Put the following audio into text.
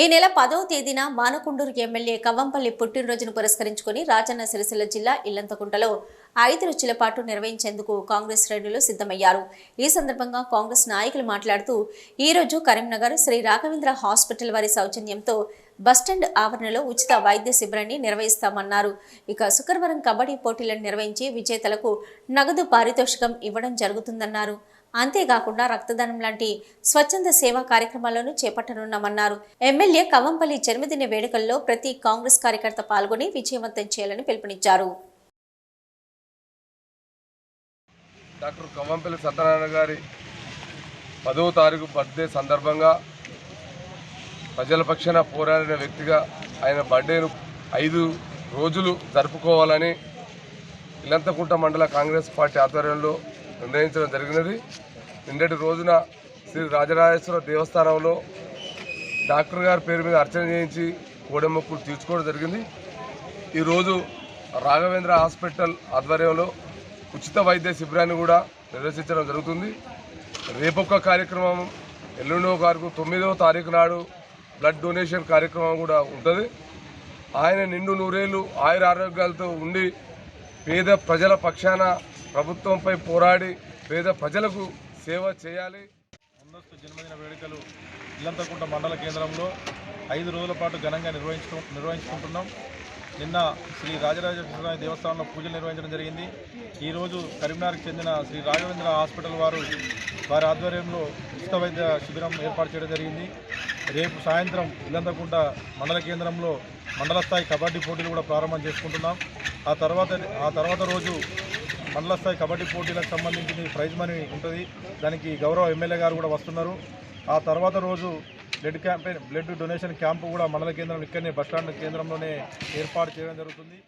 ఈ నెల పదవ తేదీన మానకొండూరు ఎమ్మెల్యే కవ్వంపల్లి పుట్టినరోజును పురస్కరించుకుని రాజన్న సిరిసిల్ల జిల్లా ఇల్లంతకుంటలో ఐదు రుచుల పాటు నిర్వహించేందుకు కాంగ్రెస్ శ్రేణులు సిద్ధమయ్యారు. ఈ సందర్భంగా కాంగ్రెస్ నాయకులు మాట్లాడుతూ ఈ రోజు కరీంనగర్ శ్రీ రాఘవేంద్ర హాస్పిటల్ వారి సౌజన్యంతో బస్టాండ్ ఆవరణలో ఉచిత వైద్య శిబిరాన్ని నిర్వహిస్తామన్నారు. ఇక శుక్రవారం కబడ్డీ పోటీలను నిర్వహించి విజేతలకు నగదు పారితోషికం ఇవ్వడం జరుగుతుందన్నారు. అంతేకాకుండా రక్తదానం లాంటి స్వచ్ఛంద సేవా కార్యక్రమాలను చేపట్టనున్నామన్నారు. ఎమ్మెల్యే కవంపల్లి జన్మదిన వేడుకల్లో ప్రతి కాంగ్రెస్ కార్యకర్త పాల్గొని విజయవంతం చేయాలని పిలుపునిచ్చారు. డాక్టర్ కవ్వంపల్లి సత్యనారాయణ గారి పదవ తారీఖు బర్త్డే సందర్భంగా ప్రజల పక్షాన పోరాడిన వ్యక్తిగా ఆయన బర్త్డేను ఐదు రోజులు జరుపుకోవాలని ఇలంతకుంట మండల కాంగ్రెస్ పార్టీ ఆధ్వర్యంలో నిర్ణయించడం జరిగినది. నిన్నటి రోజున శ్రీ రాజరాజేశ్వర దేవస్థానంలో డాక్టర్ గారి పేరు మీద అర్చన చేయించి కోడెమ్మక్కులు తీర్చుకోవడం జరిగింది. ఈరోజు రాఘవేంద్ర హాస్పిటల్ ఆధ్వర్యంలో ఉచిత వైద్య శిబిరాన్ని కూడా నిర్వహించడం జరుగుతుంది. రేపొక్క కార్యక్రమం ఎల్లుండో తారీఖు తొమ్మిదవ తారీఖు నాడు బ్లడ్ డొనేషన్ కార్యక్రమం కూడా ఉంటుంది. ఆయన నిండు నూరేళ్ళు ఆయుర ఆరోగ్యాలతో ఉండి పేద ప్రజల పక్షాన ప్రభుత్వంపై పోరాడి పేద ప్రజలకు సేవ చేయాలి. ముందస్తు జన్మదిన వేడుకలు ఇల్లంతకుంట మండల కేంద్రంలో ఐదు రోజుల పాటు ఘనంగా నిర్వహించు నిర్వహించుకుంటున్నాం. నిన్న శ్రీ రాజరాజేశ్వర దేవస్థానంలో పూజలు నిర్వహించడం జరిగింది. ఈరోజు కరీంనగర్కి చెందిన శ్రీ రాఘవేంద్ర హాస్పిటల్ వారు వారి ఆధ్వర్యంలో ఉచిత వైద్య శిబిరం ఏర్పాటు చేయడం జరిగింది. రేపు సాయంత్రం ఇల్లంతకుంట మండల కేంద్రంలో మండల స్థాయి కబడ్డీ పోటీలు కూడా ప్రారంభం చేసుకుంటున్నాం. ఆ తర్వాత ఆ తర్వాత రోజు మండల స్థాయి కబడ్డీ పోటీలకు సంబంధించి ప్రైజ్ మనీ ఉంటుంది. దానికి గౌరవ ఎమ్మెల్యే గారు కూడా వస్తున్నారు. ఆ తర్వాత రోజు blood campaign blood donation camp కూడా మండల కేంద్రం ఇక్కడనే బస్టాండ్ కేంద్రంలోనే ఏర్పాటు చేయడం జరుగుతుంది.